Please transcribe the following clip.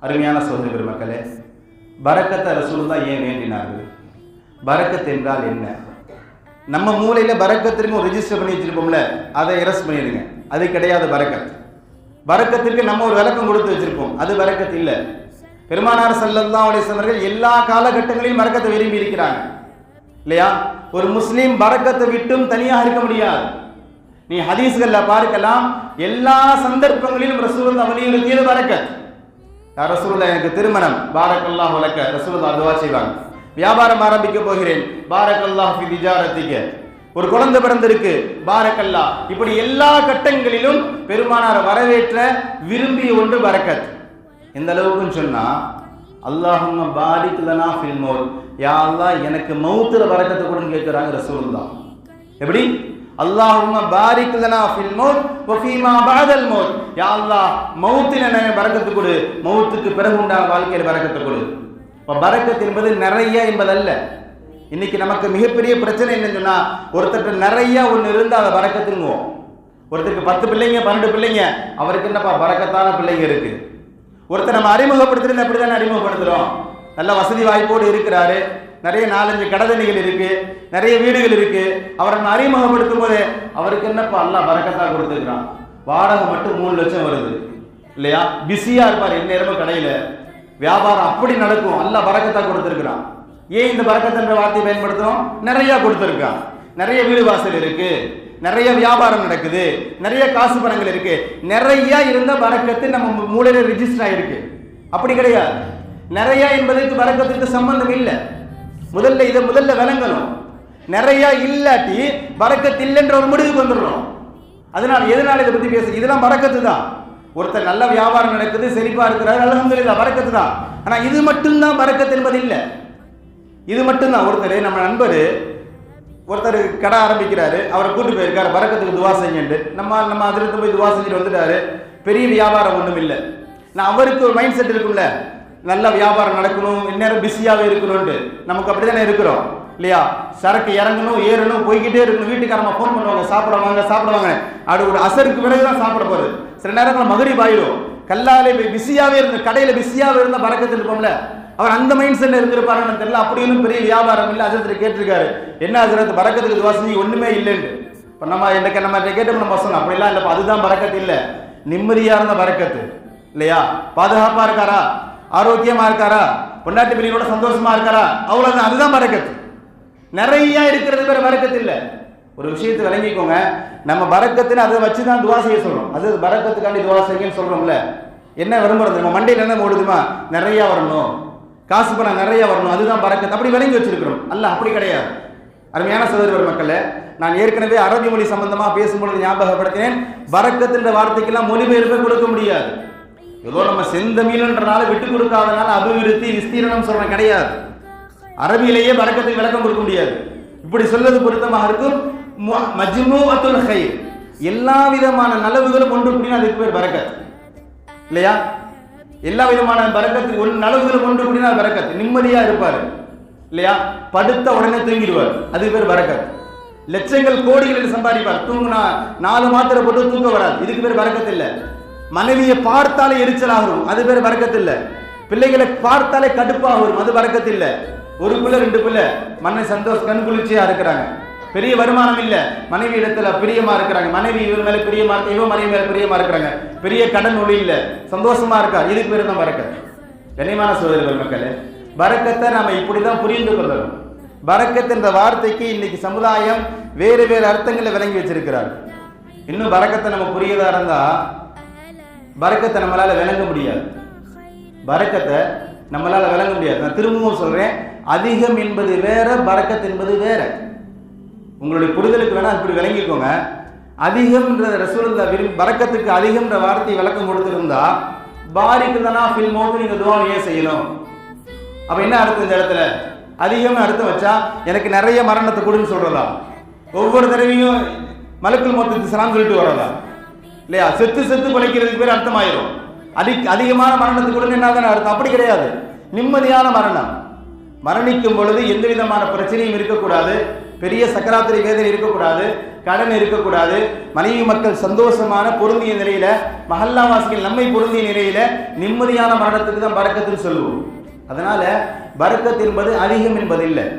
அருமையான சோதனை பெருமக்களே பரக்கத்தை தான் ஏன் வேண்டினார்கள்? பரக்கத் என்றால் என்ன? நம்ம மூலையில் பரக்கத்திற்கு ஒரு ரிஜிஸ்டர் பண்ணி வச்சிருப்போம்ல அதை எரஸ் பண்ணிடுங்க. அது கிடையாது பரக்கத். பரக்கத்திற்கு நம்ம ஒரு விளக்கம் கொடுத்து வச்சிருப்போம். அது பரக்கத் இல்லை. பெருமானார் ஸல்லல்லாஹு அலைஹி வஸல்லம் எல்லா காலகட்டங்களிலும் பரக்கத்தை விரும்பி இருக்கிறாங்க. இல்லையா? ஒரு முஸ்லீம் பரக்கத்தை விட்டும் தனியாக இருக்க முடியாது. நீ ஹதீஸ்களில் பார்க்கலாம் எல்லா சந்தர்ப்பங்களிலும் ரசூலுல்லாஹ் வலியுறுத்தியது பரக்கத். யா எனக்கு திருமணம். பாரக்கல்லாஹு லக்க. ரசூலுல்லாஹ் துவா செய்வாங்க. வியாபாரம் ஆரம்பிக்க போகிறேன். பாரக்கல்லாஹ் விஜாரத்திக்க ஒரு குழந்தை பிறந்திருக்கு. பாரக்கல்லா இப்படி எல்லா கட்டங்களிலும் பெருமானார் வரவேற்ற விரும்பிய ஒன்று பரக்கத். எந்த அளவுக்குன்னு சொன்னா அல்லாஹும் பாரிக்கலனா ஃபில்மோல் ஃபில் யா எனக்கு மௌத்துல பரக்கத்தை கொடுன்னு கேட்குறாங்க ரசூலுல்லாஹ். எப்படி? அல்லாஹும்ம பாரிக் லனா ஃபில் மௌத் வ ஃபீமா பஅதல் மௌத். யா அல்லாஹ் மௌத்தில் எனக்கு பரக்கத்து கொடு. மௌத்துக்கு பிறகு உண்டான வாழ்க்கையில் பரக்கத்து கொடு. இப்போ பரக்கத் என்பது நிறைய என்பதல்ல. இன்னைக்கு நமக்கு மிகப்பெரிய பிரச்சனை என்னன்னு சொன்னா ஒருத்தர்ட்ட நிறைய ஒன்று இருந்தால் அதை பறக்கத்துங்குவோம். ஒருத்தருக்கு பத்து பிள்ளைங்க பன்னெண்டு பிள்ளைங்க அவருக்கு என்னப்பா பறக்கத்தான பிள்ளைங்க இருக்கு? ஒருத்தர் நம்ம அறிமுகப்படுத்துறது அப்படி தானே அறிமுகப்படுத்துறோம்? நல்ல வசதி வாய்ப்போடு இருக்கிறாரு. நிறைய நாலஞ்சு கடதணிகள் இருக்கு. நிறைய வீடுகள் இருக்கு. அவரை அறிமுகப்படுத்தும் போது அவருக்கு என்னப்பா எல்லாம் பறக்கத்தா கொடுத்துருக்கிறான். வாடகை மட்டும் மூணு லட்சம் வருது. இல்லையா? பிஸியா இருப்பார். எந்நேரமும் கடையில. வியாபாரம் அப்படி நடக்கும். அல்ல பறக்கத்தா கொடுத்துருக்கிறான். ஏன் இந்த பறக்கத்துன்ற வார்த்தையை பயன்படுத்துறோம்? நிறைய கொடுத்துருக்கான். நிறைய வீடு வாசல் இருக்கு. நிறைய வியாபாரம் நடக்குது. நிறைய காசு பணங்கள் இருக்கு. நிறைய இருந்த பறக்கத்து நம்ம மூளையில ரிஜிஸ்டர் ஆயிருக்கு. அப்படி கிடையாது. நிறைய என்பதற்கு வணக்கத்திற்கு சம்பந்தம் இல்லை. முதல்ல இதை முதல்ல விளங்கணும் நிறைய இல்லாட்டி வரக்கத்து இல்லைன்ற ஒரு முடிவுக்கு வந்துடுறோம். அதனால எதனால இதை பத்தி பேச இதெல்லாம் வரக்கத்து தான். ஒருத்தர் நல்ல வியாபாரம் நடக்குது செழிப்பா இருக்கிறாரு அல்ஹம்துலில்லாஹ் வரக்கத்து தான். ஆனா இது மட்டும்தான் வரக்கத்து என்பது இல்லை. இது மட்டும்தான். ஒருத்தர் நம்ம நண்பர் ஒருத்தர் கடை ஆரம்பிக்கிறாரு அவரை கூட்டு போயிருக்காரு வரக்கத்துக்கு துவா செய்யுண்டு நம்ம நம்ம அதிர்த்து போய் துவா செஞ்சுட்டு வந்துட்டாரு. பெரிய வியாபாரம் ஒன்றும் இல்லை நான் அவருக்கு ஒரு மைண்ட் செட் இருக்கும்ல. நல்ல வியாபாரம் நடக்கணும் இந்நேரம் பிஸியாகவே இருக்கணும்ட்டு நமக்கு அப்படி தானே இருக்கிறோம். இல்லையா? சரக்கு இறங்கணும் ஏறணும் போய்கிட்டே இருக்கணும். வீட்டுக்காரமா ஃபோன் பண்ணுவாங்க சாப்பிடுவாங்க சாப்பிடுவாங்க அது ஒரு அசருக்கு பிறகு தான் சாப்பிட போகிறது சில நேரத்தில் மகரி பாயிடும் கல்லாலே பிஸியாகவே இருந்த கடையில் பிஸியாகவே இருந்தால் பறக்கத்தில் இருப்போம்ல அவர் அந்த மைண்ட் செட்டில் இருந்திருப்பாருன்னு தெரியல. அப்படியும் பெரிய வியாபாரம் இல்லை. அசரத்தில் கேட்டிருக்காரு. என்ன அசரத்து பறக்கத்துக்கு துவாசி ஒன்றுமே இல்லைன்னு இப்போ நம்ம எனக்கு நம்ம கேட்டோம் நம்ம சொன்னோம் அப்படிலாம் இல்லை அதுதான் பறக்கத்து இல்லை. நிம்மதியாக இருந்த பறக்கத்து. இல்லையா? பாதுகாப்பாக இருக்காரா? ஆரோக்கியமா இருக்காரா? பொண்டாட்டி பிள்ளைகளோட சந்தோஷமா இருக்காரா? அவ்வளவுதான் அதுதான் பறக்கத்து. நிறைய இருக்கிறது பேர் பறக்கத்து இல்லை. ஒரு விஷயத்தை விளங்கிக்கோங்க. நம்ம பறக்கத்துன்னு அதை வச்சு தான் துவா செய்ய சொல்கிறோம் அது பறக்கத்துக்காண்டி துவா செய்யுங்கன்னு சொல்கிறோம்ல என்ன விரும்புறது நம்ம மண்டையில் என்ன ஓடுதுமா நிறையா வரணும். காசு பணம் நிறையா வரணும். அதுதான் பறக்கத்து. அப்படி விளங்கி வச்சிருக்கிறோம். அல்ல அப்படி கிடையாது. அருமையான சகோதரர் மக்களே நான் ஏற்கனவே அரபி மொழி சம்பந்தமாக பேசும்பொழுது ஞாபகப்படுத்தினேன். பறக்கத்துன்ற வார்த்தைக்கெல்லாம் மொழிபெயர்ப்பை கொடுக்க முடியாது. ஏதோ நம்ம செந்தமிழ்ன்றனால விட்டு கொடுக்காதனால அபிவிருத்தி விஸ்தீரணம் சொல்றேன் கிடையாது. அரபியிலேயே பறக்கத்துக்கு விளக்கம் கொடுக்க முடியாது. இப்படி சொல்வது பொருத்தமாக இருக்கும். மஜ்மூஅத்துல் ஹைர் எல்லா விதமான நலவுகளும் ஒன்று கூடினா அதுக்கு பேர் பறக்கத் இல்லையா? எல்லா விதமான பரக்கத்து ஒரு நலவுகளும் ஒன்று கூடினா பறக்கத் நிம்மதியா இருப்பார். இல்லையா? படுத்த உடனே தூங்கிடுவார். அதுக்கு பேர் பறக்கத் லட்சங்கள் கோடிகளில் சம்பாதிப்பார். தூங்குனா நாலு மாத்திரை போட்டு தூங்க வராது. இதுக்கு பேர் பரக்கத் இல்லை. மனைவியை பார்த்தாலே எரிச்சலாகும். அது பேர் பறக்கத்து பிள்ளைகளை பார்த்தாலே கடுப்பாக வரும் அது பறக்கத்து ஒரு பிள்ளை ரெண்டு பிள்ளை. மண்ணை சந்தோஷ் கண் குளிர்ச்சியாக இருக்கிறாங்க. பெரிய வருமானம் இல்லை. மனைவி இடத்துல பிரியமா இருக்கிறாங்க. மனைவி இவர் மேலே பிரியமா இருக்க இவன் மனைவி மேலே பிரியமா இருக்கிறாங்க. பெரிய கடன் ஒளி இல்லை. சந்தோஷமா இருக்கா இதுக்கு பேர் தான் பறக்கத் கண்ணியமான சோதரர்கள் மக்களே நம்ம இப்படி தான் புரிந்து கொள்ளணும். வரக்கத்து என்ற வார்த்தைக்கு இன்னைக்கு சமுதாயம் வேறு வேறு அர்த்தங்களை விளங்கி வச்சிருக்கிறார். இன்னும் வரக்கத்தை நம்ம புரியதா இருந்தால் பறக்கத்தை நம்மளால விளங்க முடியாது. பறக்கத்தை நம்மளால விளங்க முடியாது. நான் திரும்பவும் சொல்றேன் அதிகம் என்பது வேற பறக்கத் என்பது வேற. உங்களுடைய புரிதலுக்கு வேணா இப்படி விளங்கிக்கோங்க. அதிகம்ன்ற ரசூலுல்லா விரும்பி பறக்கத்துக்கு அதிகம்ன்ற வார்த்தை விளக்கம் கொடுத்துருந்தா பாரிக்கு தானா ஃபில் மோது நீங்க துவா ஏன் செய்யணும்? அப்ப என்ன அர்த்தம் இந்த இடத்துல? அதிகம்னு அர்த்தம் வச்சா எனக்கு நிறைய மரணத்தை கொடுன்னு சொல்றதா? ஒவ்வொரு தடவையும் மலக்குள் மொத்தத்துக்கு சலாம் சொல்லிட்டு வரதா இல்லையா? செத்து செத்து பிழைக்கிறதுக்கு பேர் அர்த்தமாயிரும். அதி அதிகமான மரணத்துக்கு உடனே என்ன தானே அர்த்தம்? அப்படி கிடையாது. நிம்மதியான மரணம். மரணிக்கும் பொழுது எந்த விதமான பிரச்சனையும் இருக்கக்கூடாது. பெரிய சக்கராத்திரி வேதனை இருக்கக்கூடாது. கடன் இருக்கக்கூடாது. மனைவி மக்கள் சந்தோஷமான பொருந்திய நிலையில மஹல்லாவாசிகள் நம்மை பொருந்திய நிலையில நிம்மதியான மரணத்துக்கு தான் பறக்கத்துன்னு சொல்லுவோம். அதனால பரக்கத் என்பது அதிகம் என்பதில்லை.